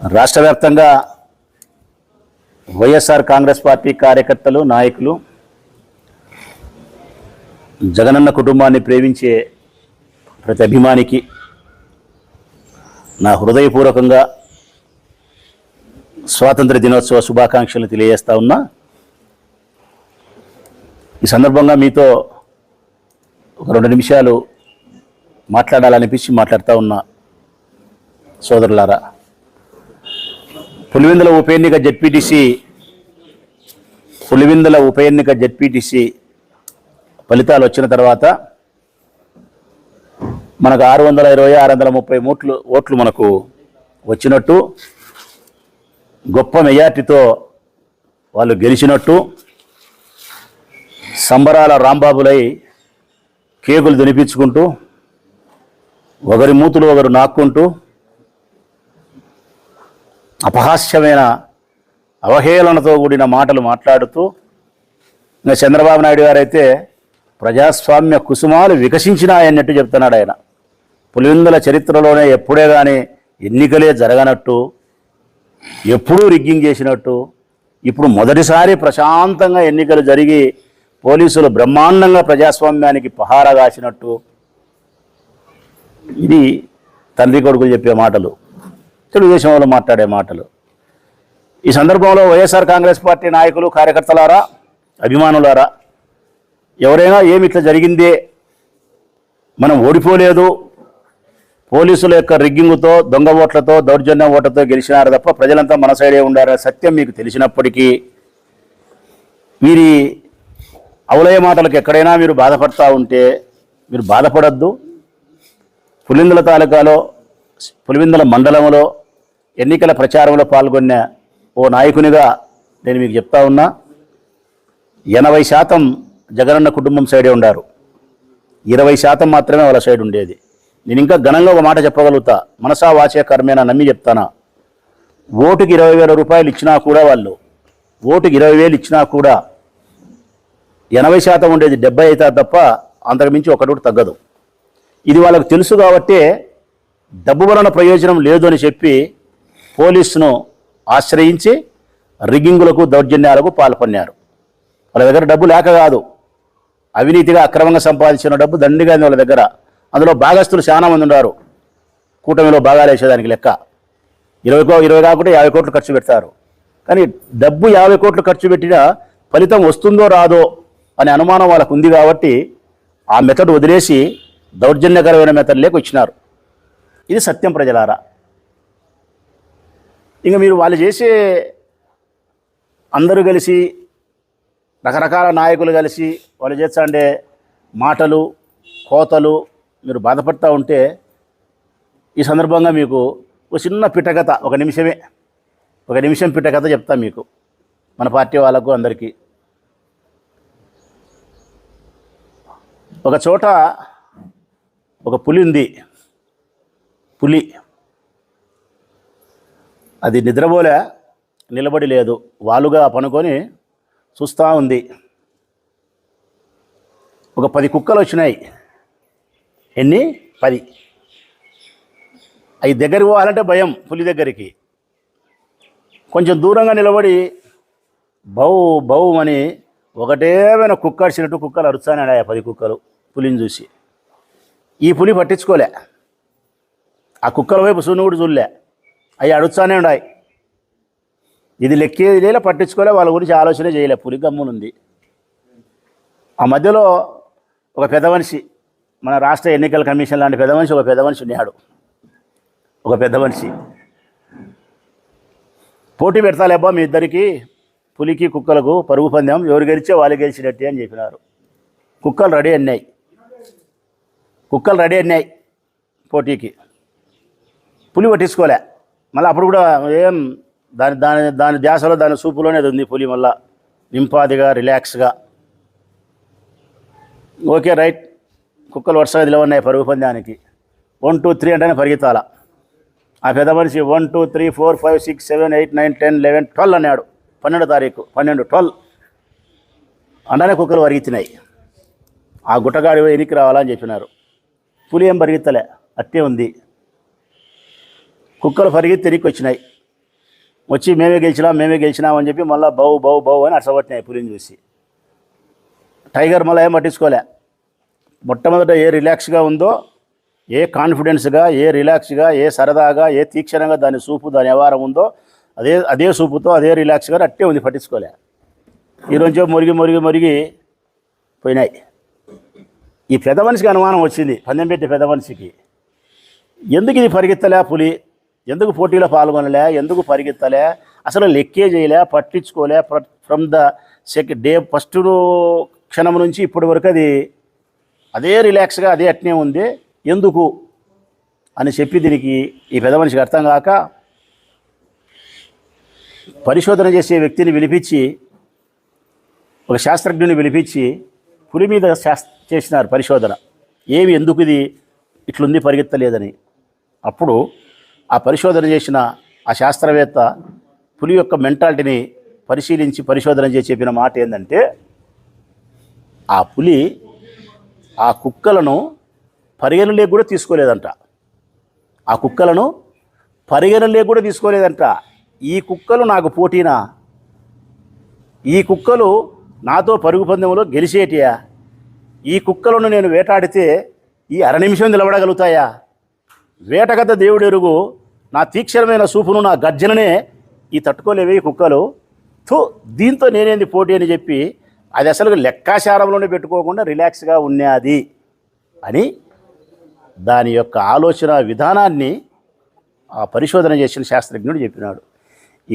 రాష్ట్ర వ్యాప్తంగా వైఎస్ఆర్ కాంగ్రెస్ పార్టీ కార్యకర్తలు నాయకులు జగనన్న కుటుంబాన్ని ప్రేమించే ప్రతి అభిమానికి నా హృదయపూర్వకంగా స్వాతంత్ర దినోత్సవ శుభాకాంక్షలు తెలియజేస్తా ఉన్నా. ఈ సందర్భంగా మీతో ఒక రెండు నిమిషాలు మాట్లాడాలనిపించి మాట్లాడుతూ ఉన్నా సోదరులారా. పులివెందుల ఉప ఎన్నిక జెడ్పీటీసీ పులివెందుల ఉప ఎన్నిక జెడ్పీటీసీ ఫలితాలు వచ్చిన తర్వాత మనకు ఆరు వందల ఇరవై ఆరు వందల ముప్పై ఓట్లు ఓట్లు మనకు వచ్చినట్టు గొప్ప మెజార్టీతో వాళ్ళు గెలిచినట్టు సంబరాల రాంబాబులై కేకులు తినిపించుకుంటూ ఒకరి మూతులు ఒకరు నాక్కుంటూ అపహాస్యమైన అవహేళనతో కూడిన మాటలు మాట్లాడుతూ ఇంకా చంద్రబాబు నాయుడు గారైతే ప్రజాస్వామ్య కుసుమాలు వికసించినాయన్నట్టు చెప్తున్నాడు ఆయన. పులివెందుల చరిత్రలోనే ఎప్పుడే కానీ ఎన్నికలే జరగనట్టు ఎప్పుడూ రిగ్గింగ్ చేసినట్టు ఇప్పుడు మొదటిసారి ప్రశాంతంగా ఎన్నికలు జరిగి పోలీసులు బ్రహ్మాండంగా ప్రజాస్వామ్యానికి పహారా కాసినట్టు ఇది తండ్రి కొడుకులు చెప్పే మాటలు. తెలుగుదేశం వాళ్ళు మాట్లాడే మాటలు. ఈ సందర్భంలో వైఎస్ఆర్ కాంగ్రెస్ పార్టీ నాయకులు కార్యకర్తలారా అభిమానులారా ఎవరైనా ఏమి ఇట్లా జరిగిందే మనం ఓడిపోలేదు పోలీసుల యొక్క రిగ్గింగ్తో దొంగ ఓట్లతో దౌర్జన్య ఓట్లతో గెలిచినారు తప్ప ప్రజలంతా మన సైడే ఉండారు సత్యం మీకు తెలిసినప్పటికీ వీరి అవలయ మాటలకు ఎక్కడైనా మీరు బాధపడతా ఉంటే మీరు బాధపడద్దు. పులిందుల తాలూకాలో పులివిందుల మండలంలో ఎన్నికల ప్రచారంలో పాల్గొన్న ఓ నాయకునిగా నేను మీకు చెప్తా ఉన్నా. ఎనభై శాతం జగనన్న కుటుంబం సైడే ఉండారు. ఇరవై శాతం మాత్రమే వాళ్ళ సైడ్ ఉండేది. నేను ఇంకా ఘనంగా ఒక మాట చెప్పగలుగుతా. మనసా వాచే కర్మేనా నమ్మి చెప్తానా? ఓటుకి ఇరవై వేల రూపాయలు ఇచ్చినా కూడా వాళ్ళు. ఓటుకి ఇరవై వేలు ఇచ్చినా కూడా ఎనభై శాతం ఉండేది డెబ్బై అవుతా తప్ప అంతకుమించి ఒకటి తగ్గదు. ఇది వాళ్ళకు తెలుసు కాబట్టే డబ్బు వలన ప్రయోజనం లేదు అని చెప్పి పోలీసును ఆశ్రయించి రిగ్గింగులకు దౌర్జన్యాలకు పాల్పొన్నారు వాళ్ళ దగ్గర డబ్బు లేక కాదు. అవినీతిగా అక్రమంగా సంపాదించిన డబ్బు దండిగా వాళ్ళ దగ్గర. అందులో భాగస్తులు చాలా మంది ఉన్నారు. కూటమిలో భాగాలు వేసేదానికి లెక్క. ఇరవై కో ఇరవై కాకుండా యాభై కోట్లు ఖర్చు పెడతారు. కానీ డబ్బు యాభై కోట్లు ఖర్చు పెట్టినా ఫలితం వస్తుందో రాదో అనే అనుమానం వాళ్ళకు ఉంది కాబట్టి ఆ మెథడ్ వదిలేసి దౌర్జన్యకరమైన మెథడ్ లేక వచ్చినారు ఇది సత్యం ప్రజలారా. ఇంకా మీరు వాళ్ళు చేసే అందరూ కలిసి రకరకాల నాయకులు కలిసి వాళ్ళు చేస్తాండే మాటలు కోతలు మీరు బాధపడతా ఉంటే ఈ సందర్భంగా మీకు ఒక చిన్న పిట్టకథ ఒక నిమిషమే ఒక నిమిషం పిట్టకథ చెప్తా మీకు మన పార్టీ వాళ్ళకు అందరికీ. ఒక చోట ఒక పులి ఉంది పులి. అది నిద్రపోలే నిలబడి లేదు. వాలుగా పనుకొని చూస్తూ ఉంది. ఒక పది కుక్కలు వచ్చినాయి ఎన్ని? పది. అవి దగ్గరికి పోవాలంటే భయం పులి దగ్గరికి. కొంచెం దూరంగా నిలబడి బౌ బౌ అని ఒకటేమైనా కుక్క అడిచినట్టు కుక్కలు అరుస్తానే ఆ పది కుక్కలు పులిని చూసి. ఈ పులి పట్టించుకోలే. ఆ కుక్కల వైపు సూను కూడా చూడలే. అవి అడుగుతానే ఉన్నాయి. ఇది లెక్కేది లేలే పట్టించుకోలే వాళ్ళ గురించి ఆలోచన చేయలే. పులి గమ్మునుంది. ఆ మధ్యలో ఒక పెద్ద మనిషి మన రాష్ట్ర ఎన్నికల కమిషన్ లాంటి పెద్ద మనిషి ఒక పెద్ద మనిషి ఉన్నాడు. ఒక పెద్ద మనిషి. పోటీ పెడతాలేబ్బా మీ ఇద్దరికి పులికి కుక్కలకు పరుగు పందెం ఎవరు గెలిచే వాళ్ళు గెలిచినట్టే అని చెప్పినారు. కుక్కలు రెడీ అన్నాయి. కుక్కలు రెడీ అన్నాయి పోటీకి. పులి పట్టించుకోలే. మళ్ళీ అప్పుడు కూడా ఏం దాని దాని దాని ధ్యాసలో దాని సూపులోనే అది ఉంది పులి మళ్ళా. నింపాదిగా రిలాక్స్గా. Okay right. కుక్కలు వరుసగా నిలవన్నాయి పరుగు పందానికి. వన్ టూ త్రీ అంటేనే పరిగెత్తాల. ఆ పెద్ద మనిషి one two three four five six seven eight nine ten eleven twelve అన్నాడు. పన్నెండు తారీఖు పన్నెండు ట్వెల్వ్. అంటనే కుక్కలు పరిగెత్తినాయి. ఆ గుట్టగాడి పోయి ఎనికి రావాలని చెప్పినారు. పులి ఏం పరిగెత్తలే? అట్టే ఉంది. కుక్కలు పరిగెత్తి తిరిగి వచ్చినాయి. వచ్చి మేమే గెలిచినాం మేమే గెలిచినాం అని చెప్పి మళ్ళీ బౌ బౌ బౌ అని అసగొట్టినాయి పులిని చూసి. టైగర్ మళ్ళీ ఏం పట్టించుకోలే. మొట్టమొదట ఏ రిలాక్స్గా ఉందో ఏ కాన్ఫిడెన్స్గా ఏ రిలాక్స్గా ఏ సరదాగా ఏ తీక్షణంగా దాని సూపు దాని వ్యవహారం ఉందో అదే అదే సూపుతో అదే రిలాక్స్గా అట్టే ఉంది పట్టించుకోలే. ఈరోజు మురిగి మురిగి మురిగి పోయినాయి. ఈ పెద్ద మనిషికి అనుమానం వచ్చింది పందెం పెట్టే పెద్ద మనిషికి. ఎందుకు ఇది పరిగెత్తలే పులి? ఎందుకు పోటీలో పాల్గొనలే? ఎందుకు పరిగెత్తలే? అసలు లెక్కే చేయలే పట్టించుకోలే. From the second day first క్షణం నుంచి ఇప్పటి వరకు అది అదే రిలాక్స్గా అదే అట్నే ఉంది. ఎందుకు? అని చెప్పి దీనికి ఈ పెద్ద మనిషికి అర్థం కాక పరిశోధన చేసే వ్యక్తిని పిలిపించి ఒక శాస్త్రజ్ఞుని పిలిపించి పులి మీద చేసినారు పరిశోధన. ఏమి ఎందుకు ఇది? ఇట్లుంది పరిగెత్తలేదని. అప్పుడు ఆ పరిశోధన చేసిన ఆ శాస్త్రవేత్త పులి యొక్క మెంటాలిటీని పరిశీలించి పరిశోధన చేసి చెప్పిన మాట ఏంటంటే ఆ పులి ఆ కుక్కలను పరిగణలోకి కూడా తీసుకోలేదంట. ఆ కుక్కలను పరిగణలోకి కూడా తీసుకోలేదంట. ఈ కుక్కలు నాకు పోటీనా? ఈ కుక్కలు నాతో పరుగు పందెంలో గెలిచేటియా? ఈ కుక్కలను నేను వేటాడితే ఈ అర నిమిషం నిలబడగలుగుతాయా? వేటగత దేవుడు ఎరుగు నా తీక్షణమైన సూపును నా గర్జననే ఈ తట్టుకోలేవే ఈ కుక్కలు. థూ దీంతో నేనేంది పోటీ అని చెప్పి అది అసలు లెక్కాచారంలోనే పెట్టుకోకుండా రిలాక్స్గా ఉన్నది అని దాని యొక్క ఆలోచన విధానాన్ని ఆ పరిశోధన చేసిన శాస్త్రజ్ఞుడు చెప్పినాడు.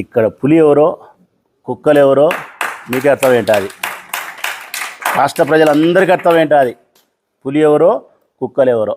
ఇక్కడ పులి ఎవరో కుక్కలు ఎవరో మీకు అర్థం ఏంటది రాష్ట్ర ప్రజలందరికీ అర్థం ఏంటది పులి ఎవరో కుక్కలు ఎవరో.